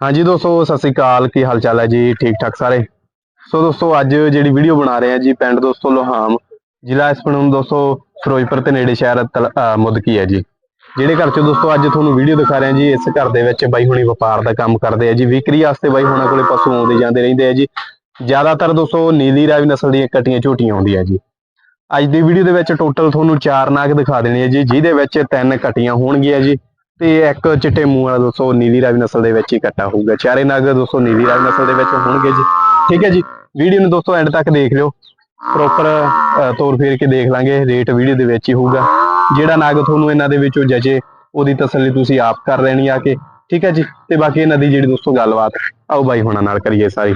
ਹਾਂਜੀ ਦੋਸਤੋ, ਸਤਿ ਸ੍ਰੀ ਅਕਾਲ। ਕੀ ਹਾਲ ਚਾਲ ਹੈ ਜੀ? ਠੀਕ ਠਾਕ ਸਾਰੇ? ਸੋ ਦੋਸਤੋ, ਅੱਜ ਜਿਹੜੀ ਵੀਡੀਓ ਬਣਾ ਰਹੇ ਹਾਂ ਜੀ, ਪਿੰਡ ਦੋਸਤੋ ਲੋਹਾਮ, ਜ਼ਿਲ੍ਹਾ ਇਸ ਇਸਪਣਮ ਦੋਸਤੋ ਫਿਰੋਜ਼ਪੁਰ ਤੇ ਨੇੜੇ ਸ਼ਹਿਰ ਤਲ- ਮੁਦਕੀ ਹੈ ਜੀ। ਜਿਹੜੇ ਘਰ ਚ ਦੋਸਤੋ ਅੱਜ ਤੁਹਾਨੂੰ ਵੀਡੀਓ ਦਿਖਾ ਰਹੇ ਹਾਂ ਜੀ, ਇਸ ਘਰ ਦੇ ਵਿੱਚ ਬਾਈ ਹੁਣੀ ਵਪਾਰ ਦਾ ਕੰਮ ਕਰਦੇ ਆ ਜੀ, ਵਿਕਰੀ ਵਾਸਤੇ ਬਾਈ ਹੁਣਾਂ ਕੋਲੇ ਪਸ਼ੂ ਆਉਂਦੇ ਜਾਂਦੇ ਰਹਿੰਦੇ ਆ ਜੀ। ਜ਼ਿਆਦਾਤਰ ਦੋਸਤੋ ਨੀਲੀ ਰਾਵੀ ਨਸਲ ਦੀਆਂ ਕਟੀਆਂ ਝੋਟੀਆਂ ਆਉਂਦੀਆਂ ਜੀ। ਅੱਜ ਦੀ ਵੀਡੀਓ ਦੇ ਵਿੱਚ ਟੋਟਲ ਤੁਹਾਨੂੰ ਚਾਰ ਨਾਗ ਦਿਖਾ ਦੇਣੇ ਆ ਜੀ, ਜਿਹਦੇ ਵਿੱਚ ਤਿੰਨ ਕਟੀਆਂ ਹੋਣਗੀਆਂ ਜੀ। ਤੇ ਇੱਕ ਚਿੱਟੇ ਮੂੰਹ ਵਾਲਾ ਦੋਸਤੋ ਨੀਲੀ ਰਾਵੀ ਨਸਲ ਦੇ ਵਿੱਚ ਹੀ ਕੱਟਾ ਹੋਊਗਾ। ਚਾਰੇ ਨਗ ਦੋਸਤੋ, ਨੀਲੀ ਰਾਵੀ ਨਸਲ ਦੇ ਵਿੱਚ ਹੋਣਗੇ ਜੀ। ਠੀਕ ਹੈ ਜੀ? ਵੀਡੀਓ ਨੂੰ ਦੋਸਤੋ ਐਂਡ ਤੱਕ ਦੇਖ ਲਿਓ। ਪ੍ਰੋਪਰ ਤੋਰ ਫੇਰ ਕੇ ਦੇਖ ਲਾਂਗੇ। ਰੇਟ ਵੀਡੀਓ ਦੇ ਵਿੱਚ ਹੀ ਹੋਊਗਾ। ਜਿਹੜਾ ਨਗ ਤੁਹਾਨੂੰ ਇਹਨਾਂ ਦੇ ਵਿੱਚੋਂ ਜਚੇ, ਉਹਦੀ ਤਸੱਲੀ ਤੁਸੀਂ ਆਪ ਕਰ ਲੈਣੀ ਆ ਕੇ। ਠੀਕ ਹੈ ਜੀ? ਤੇ ਬਾਕੀ ਇਹਨਾਂ ਦੀ ਜਿਹੜੀ ਦੋਸਤੋ, ਗੱਲਬਾਤ ਆਓ ਬਾਈ ਹੁਣਾਂ ਨਾਲ ਕਰੀਏ ਸਾਰੀ।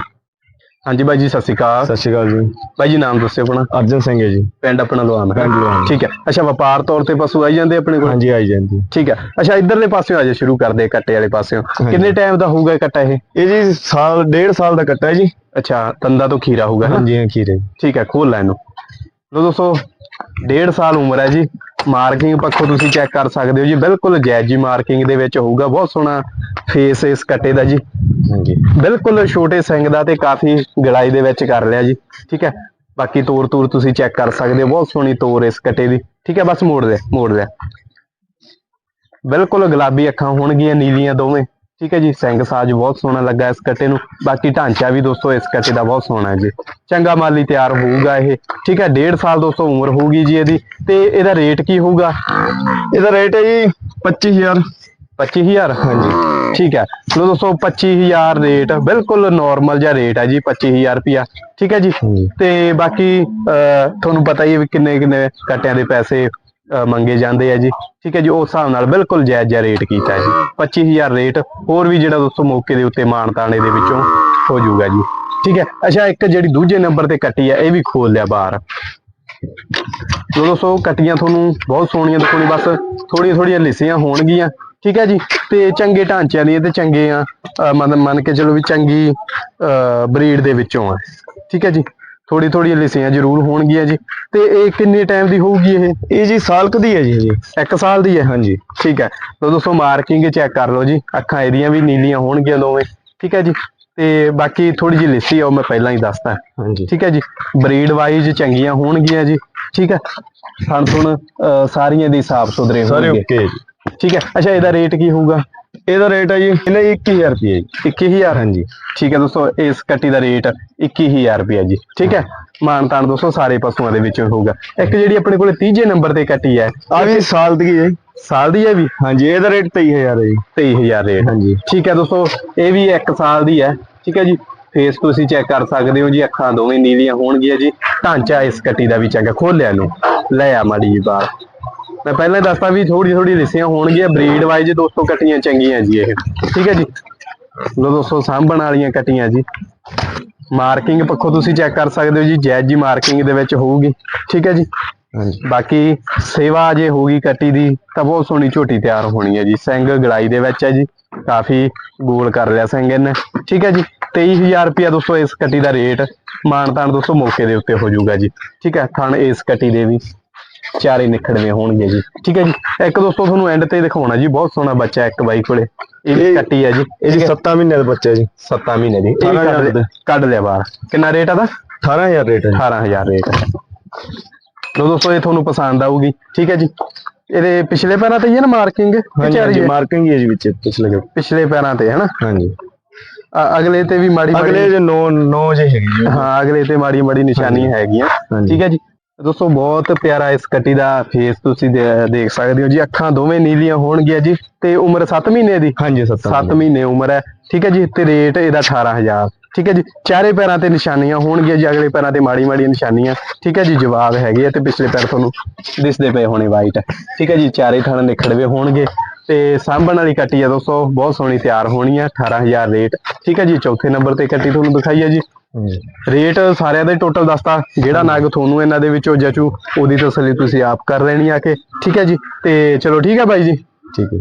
ਹਾਂਜੀ ਬਾਈ ਜੀ ਸਤਿ ਸ਼੍ਰੀ ਅਕਾਲ। ਸਤਿ ਸ਼੍ਰੀ ਅਕਾਲ ਜੀ। ਬਾਈ ਜੀ ਨਾਮ ਦੱਸਿਓ ਆਪਣਾ। ਅਰਜਨ ਸਿੰਘ ਹੈ ਜੀ। ਪਿੰਡ ਆਪਣਾ ਲਵਾਨ ਹੈ। ਪਿੰਡ ਲੁਹਾਨ। ਠੀਕ ਹੈ। ਅੱਛਾ ਵਪਾਰ ਤੌਰ ਤੇ ਪਸ਼ੂ ਆਈ ਜਾਂਦੇ ਆਪਣੇ ਕੋਲ? ਹਾਂਜੀ ਆਈ ਜਾਂਦੀ। ਠੀਕ ਹੈ। ਅੱਛਾ ਇਧਰਲੇ ਪਾਸਿਓਂ ਆਜੇ ਸ਼ੁਰੂ ਕਰਦੇ ਆ ਕੱਟੇ ਵਾਲੇ ਪਾਸਿਓਂ। ਕਿੰਨੇ ਟਾਈਮ ਦਾ ਹੋਊਗਾ ਇਹ ਕੱਟਾ ਇਹ? ਇਹ ਜੀ ਸਾਲ ਡੇਢ ਸਾਲ ਦਾ ਕੱਟਾ ਹੈ ਜੀ। ਅੱਛਾ ਤੰਦਾ ਤੋਂ ਖੀਰਾ ਹੋਊਗਾ ਨਾ? ਹਾਂਜੀ ਹਾਂ ਖੀਰੇ। ਠੀਕ ਹੈ ਖੋਲ ਲੈ ਇਹਨੂੰ। ਲੋ ਦੋਸਤੋ ਡੇਢ ਸਾਲ ਉਮਰ ਹੈ ਜੀ। ਮਾਰਕਿੰਗ ਪੱਖੋਂ ਤੁਸੀਂ ਚੈੱਕ ਕਰ ਸਕਦੇ ਹੋ ਜੀ ਬਿਲਕੁਲ ਜਾਇਜ਼ ਜੀ ਮਾਰਕਿੰਗ ਦੇ ਵਿੱਚ ਹੋਊਗਾ ਬਹੁਤ ਸੋਹਣਾ ਫੇਸ ਇਸ ਕੱਟੇ ਦਾ ਜੀ। ਹਾਂਜੀ। ਬਿਲਕੁਲ ਛੋਟੇ ਸਿੰਘ ਦਾ ਤੇ ਕਾਫੀ ਗੜਾਈ ਦੇ ਵਿੱਚ ਕਰ ਲਿਆ ਜੀ ਠੀਕ ਹੈ। ਬਾਕੀ ਤੋਰ ਤੂਰ ਤੁਸੀਂ ਚੈੱਕ ਕਰ ਸਕਦੇ ਹੋ ਬਹੁਤ ਸੋਹਣੀ ਤੋਰ ਇਸ ਕੱਟੇ ਦੀ ਠੀਕ ਹੈ ਬਸ ਮੋੜ ਦੇ ਮੋੜ ਦੇ। ਬਿਲਕੁਲ ਗੁਲਾਬੀ ਅੱਖਾਂ ਹੋਣਗੀਆਂ ਨੀਲੀਆਂ ਦੋਵੇਂ। ਠੀਕ ਹੈ ਜੀ ਸਿੰਘ ਸਾਜ ਬਹੁਤ ਸੋਹਣਾ ਲੱਗਾ ਇਸ ਕੱਟੇ ਨੂੰ। ਬਾਕੀ ਢਾਂਚਾ ਵੀ ਦੋਸਤੋ ਇਸ ਕੱਟੇ ਦਾ ਬਹੁਤ ਸੋਹਣਾ ਹੈ ਜੀ। ਚੰਗਾ ਮਾਲੀ ਤਿਆਰ ਹੋਊਗਾ ਇਹ। ਠੀਕ ਹੈ 1.5 ਸਾਲ ਦੋਸਤੋ ਉਮਰ ਹੋਊਗੀ ਜੀ ਇਹਦੀ। ਤੇ ਇਹਦਾ ਰੇਟ ਕੀ ਹੋਊਗਾ? ਇਹਦਾ ਰੇਟ ਹੈ ਜੀ 25000 25000 ਹਾਂਜੀ। ਠੀਕ ਹੈ। ਲੋ ਦੋਸਤੋ 25000 ਰੇਟ ਬਿਲਕੁਲ ਨਾਰਮਲ ਜਿਹਾ ਰੇਟ ਹੈ ਜੀ 25000 ਰੁਪਿਆ ਠੀਕ ਹੈ ਜੀ। ਤੇ ਬਾਕੀ ਤੁਹਾਨੂੰ ਪਤਾ ਹੀ ਹੈ ਕਿੰਨੇ ਕਿੰਨੇ ਕੱਟਿਆਂ ਦੇ ਪੈਸੇ ਮੰਗੇ ਜਾਂਦੇ ਆ ਜੀ। ਠੀਕ ਹੈ ਜੀ, ਉਸ ਹਿਸਾਬ ਨਾਲ ਬਿਲਕੁਲ ਜਾਇਜ਼ ਜਿਹਾ ਰੇਟ ਕੀਤਾ ਜੀ। 25000 ਰੇਟ ਹੋਰ ਵੀ ਜਿਹੜਾ ਦੋਸਤੋ ਮੌਕੇ ਦੇ ਉੱਤੇ ਮਾਨਤਾਣੇ ਦੇ ਵਿੱਚੋਂ ਹੋ ਜਾਊਗਾ ਜੀ। ਠੀਕ ਹੈ, ਅੱਛਾ, ਇੱਕ ਜਿਹੜੀ ਦੂਜੇ ਨੰਬਰ ਤੇ ਕੱਟੀ ਹੈ ਇਹ ਵੀ ਖੋਲ ਲਿਆ ਬਾਹਰ। ਲੋ ਦੋਸਤੋ, ਕੱਟੀਆਂ ਤੁਹਾਨੂੰ ਬਹੁਤ ਸੋਹਣੀਆਂ ਦਿਖਾਉਣੀ ਬਸ ਥੋੜੀਆਂ ਥੋੜੀਆਂ ਲਿਸੀਆਂ ਹੋਣਗੀਆਂ। ਠੀਕ ਹੈ ਜੀ, ਤੇ ਚੰਗੇ ਢਾਂਚਿਆਂ ਦੀਆਂ ਤੇ ਚੰਗੇ ਆ ਅਹ ਮੰਨ ਮੰਨ ਕੇ ਚਲੋ ਵੀ ਚੰਗੀ ਬਰੀਡ ਦੇ ਵਿੱਚੋਂ ਆ। ਠੀਕ ਹੈ ਜੀ ਥੋੜੀ ਥੋੜੀ ਲਿਸੀਆਂ ਜ਼ਰੂਰ ਹੋਣਗੀਆਂ ਜੀ। ਤੇ ਇਹ ਕਿੰਨੇ ਟਾਈਮ ਦੀ ਹੋਊਗੀ ਇਹ? ਇਹ ਜੀ ਸਾਲ ਕਦੀ ਹੈ ਜੀ ਜੀ। ਇੱਕ ਸਾਲ ਦੀ ਹੈ? ਹਾਂਜੀ। ਠੀਕ ਹੈ। ਲੋ ਦੋਸਤੋ ਮਾਰਕਿੰਗ ਚੈੱਕ ਕਰ ਲਓ ਜੀ। ਅੱਖਾਂ ਇਹਦੀਆਂ ਵੀ ਨੀਲੀਆਂ ਹੋਣਗੀਆਂ ਦੋਵੇਂ। ਠੀਕ ਹੈ ਜੀ। ਤੇ ਬਾਕੀ ਥੋੜੀ ਜਿਹੀ ਲਿੱਸੀ ਆ ਉਹ ਮੈਂ ਪਹਿਲਾਂ ਹੀ ਦੱਸਤਾ ਹਾਂਜੀ। ਠੀਕ ਹੈ ਜੀ। ਬਰੀਡ ਵਾਈਜ਼ ਚੰਗੀਆਂ ਹੋਣਗੀਆਂ ਜੀ। ਠੀਕ ਹੈ। ਥੁਣ ਅਹ, ਸਾਰੀਆਂ ਦੀ ਸਾਫ਼ ਸੁਥਰੇ ਸਾਰੇ ਹੋਣਗੇ। ਓਕੇ ਜੀ। ਠੀਕ ਹੈ। ਅੱਛਾ ਇਹਦਾ ਰੇਟ ਕੀ ਹੋਊਗਾ? ਇਹਦਾ ਰੇਟ ਹੈ ਜੀ ਇਹਨੇ 21000 ਰੁਪਏ ਜੀ 21000 ਹਾਂਜੀ। ਠੀਕ ਹੈ ਦੋਸਤੋ ਇਸ ਕੱਟੀ ਦਾ ਰੇਟ 21000 ਰੁਪਏ ਜੀ ਠੀਕ ਹੈ। ਮਾਨਤਾਨ ਦੋਸਤੋ ਸਾਰੇ ਪਸ਼ੂਆਂ ਦੇ ਵਿੱਚ ਹੋਊਗਾ। ਇੱਕ ਜਿਹੜੀ ਆਪਣੇ ਕੋਲੇ ਤੀਜੇ ਨੰਬਰ ਤੇ ਕੱਟੀ ਹੈ ਆ ਵੀ ਸਾਲ ਦੀ ਹੈ। ਸਾਲ ਦੀ ਹੈ ਵੀ? ਹਾਂਜੀ ਇਹਦਾ ਰੇਟ 23000 ਹੈ ਜੀ। 23000 ਰੇਟ ਹਾਂਜੀ। ਠੀਕ ਹੈ ਦੋਸਤੋ ਇਹ ਵੀ 1 ਸਾਲ ਦੀ ਹੈ ਠੀਕ ਹੈ ਜੀ। ਫੇਸ ਤੁਸੀਂ ਚੈੱਕ ਕਰ ਸਕਦੇ ਹੋ ਜੀ ਅੱਖਾਂ ਦੋਵੇਂ ਨੀਲੀਆਂ ਹੋਣਗੀਆਂ ਜੀ। ਢਾਂਚਾ ਇਸ ਕੱਟੀ ਦਾ ਵੀ ਚੰਗਾ ਖੋਲਿਆ ਨੂੰ ਲੈ ਆ ਮਾੜੀ ਜੀ ਬਾਹਰ ਮੈਂ ਪਹਿਲਾਂ ਹੀ ਦੱਸਤਾ ਵੀ ਥੋੜੀ ਥੋੜੀ ਲਿਸੀਆਂ ਹੋਣਗੀਆਂ ਬਰੀਡ ਵਾਈਜ਼ ਦੋਸਤੋ ਕੱਟੀਆਂ ਚੰਗੀਆਂ ਜੀ ਇਹ। ਠੀਕ ਹੈ ਜੀ? ਲੋ ਦੋਸਤੋ ਸਾਂਭਣ ਵਾਲੀਆਂ ਕੱਟੀਆਂ ਜੀ। ਮਾਰਕਿੰਗ ਪੱਖੋਂ ਤੁਸੀਂ ਚੈੱਕ ਕਰ ਸਕਦੇ ਹੋ ਜੀ ਜੈਜ ਜੀ ਮਾਰਕਿੰਗ ਦੇ ਵਿੱਚ ਹੋਊਗੀ। ਠੀਕ ਹੈ ਜੀ? ਬਾਕੀ ਸੇਵਾ ਜੇ ਹੋਊਗੀ ਕੱਟੀ ਦੀ ਤਾਂ ਬਹੁਤ ਸੋਹਣੀ ਝੋਟੀ ਤਿਆਰ ਹੋਣੀ ਹੈ ਜੀ। ਸਿੰਘ ਗੜਾਈ ਦੇ ਵਿੱਚ ਹੈ ਜੀ। ਕਾਫੀ ਗੋਲ ਕਰ ਲਿਆ ਸਿੰਘ ਇਹਨੇ। ਠੀਕ ਹੈ ਜੀ? 23000 ਰੁਪਿਆ ਦੋਸਤੋ ਇਸ ਕੱਟੀ ਦਾ ਰੇਟ। ਮਾਨਤਾਨ ਦੋਸਤੋ ਮੌਕੇ ਦੇ ਉੱਤੇ ਹੋ ਜਾਊਗਾ ਜੀ। ਠੀਕ ਹੈ? ਥਣ ਇਸ ਕੱਟੀ ਦੇ ਵੀ। ਚਾਰੇ ਨਿਖੜਵੇਂ ਹੋਣਗੇ ਜੀ। ਠੀਕ ਹੈ ਜੀ। ਇੱਕ ਦੋਸਤੋ ਤੁਹਾਨੂੰ ਐਂਡ ਤੇ ਦਿਖਾਉਣਾ ਜੀ। ਬਹੁਤ ਸੋਹਣਾ ਬੱਚਾ ਇੱਕ ਬਾਈ ਕੋਲੇ। ਇਹ ਵੀ ਕੱਟੀ ਹੈ ਜੀ। ਇਹ ਜੀ 7 ਮਹੀਨੇ ਦਾ ਬੱਚਾ ਹੈ ਜੀ। 7 ਮਹੀਨੇ ਦੀ। ਇਹ ਵੀ ਕੱਢ ਲਿਆ- ਕੱਢ ਲਿਆ ਬਾਹਰ। ਕਿੰਨਾ ਰੇਟ ਆਦਾ 18000 ਰੇਟ ਹੈ ਜੀ। 18000 ਰੇਟ ਲੋ ਦੋਸਤੋ ਇਹ ਤੁਹਾਨੂੰ ਪਸੰਦ ਆਊਗੀ। ਠੀਕ ਹੈ ਜੀ। ਇਹਦੇ ਪਿਛਲੇ ਪੈਰਾਂ ਤੇ ਹੀ ਹੈ ਨਾ ਮਾਰਕਿੰਗ ਹਾਂਜੀ ਹਾਂਜੀ। ਮਾਰਕਿੰਗ ਹੀ ਹੈ ਜੀ ਵਿੱਚ ਪਿਛਲੇ। ਦੇ। ਪਿਛਲੇ ਪੈਰਾਂ ਤੇ ਹੈ ਨਾ? ਹਾਂਜੀ। ਅ- ਅਗਲੇ ਤੇ ਵੀ ਮਾੜੀ ਅਗਲੇ ਮਾੜੀ ਜੇ 9 9 ਜੇ ਹੈਗੀ ਜੀ। ਹਾਂ ਅਗਲੇ ਤੇ ਮਾੜੀ ਮਾੜੀ ਨਿਸ਼ਾਨੀਆਂ ਹੈਗੀਆਂ। ਹਾਂਜੀ। ਠੀਕ ਹੈ ਜੀ। ਦੋਸਤੋ ਬਹੁਤ ਪਿਆਰਾ ਇਸ ਕੱਟੀ ਦਾ ਫੇਸ ਤੁਸੀਂ ਦੇਖ ਸਕਦੇ ਹੋ ਜੀ। ਅੱਖਾਂ ਦੋਵੇਂ ਨੀਲੀਆਂ ਹੋਣਗੀਆਂ ਜੀ। ਤੇ ਉਮਰ 7 ਮਹੀਨੇ ਦੀ? ਹਾਂਜੀ 7 7 ਮਹੀਨੇ ਉਮਰ ਹੈ। ਠੀਕ ਹੈ ਜੀ ਤੇ ਰੇਟ ਇਹਦਾ 18000 ਠੀਕ ਹੈ ਜੀ ਚਾਰੇ ਪੈਰਾਂ ਤੇ ਨਿਸ਼ਾਨੀਆਂ ਹੋਣਗੀਆਂ ਜੀ। ਅਗਲੇ ਪੈਰਾਂ ਤੇ ਮਾੜੀ ਮਾੜੀ ਨਿਸ਼ਾਨੀਆਂ। ਠੀਕ ਹੈ ਜੀ ਜਵਾਬ ਹੈਗੇ ਤੇ ਪਿਛਲੇ ਪੈਰ ਤੁਹਾਨੂੰ ਦਿਸਦੇ ਪਏ ਹੋਣੇ ਵਾਈਟ ਠੀਕ ਹੈ ਜੀ ਚਾਰੇ ਥਣ ਨਿਖੜਵੇ ਹੋਣਗੇ। ਤੇ ਸਾਂਭਣ ਵਾਲੀ ਕੱਟੀ ਆ ਦੋਸਤੋ ਬਹੁਤ ਸੋਹਣੀ ਤਿਆਰ ਹੋਣੀ ਆ 18000 ਰੇਟ ਠੀਕ ਹੈ ਜੀ ਚੌਥੇ ਨੰਬਰ ਤੇ ਕੱਟੀ ਤੁਹਾਨੂੰ ਦਿਖਾਈ ਹੈ ਜੀ। ਰੇਟ ਸਾਰਿਆਂ ਦਾ ਟੋਟਲ ਦੱਸਤਾ। ਜਿਹੜਾ ਨਗ ਤੁਹਾਨੂੰ ਇਹਨਾਂ ਦੇ ਵਿੱਚੋਂ ਜਚੂ ਉਹਦੀ ਤਸੱਲੀ ਤੁਸੀਂ ਆਪ ਕਰ ਲੈਣੀ ਆ ਕੇ। ਠੀਕ ਹੈ ਜੀ? ਤੇ ਚਲੋ ਠੀਕ ਹੈ ਬਾਈ ਜੀ? ਠੀਕ ਹੈ।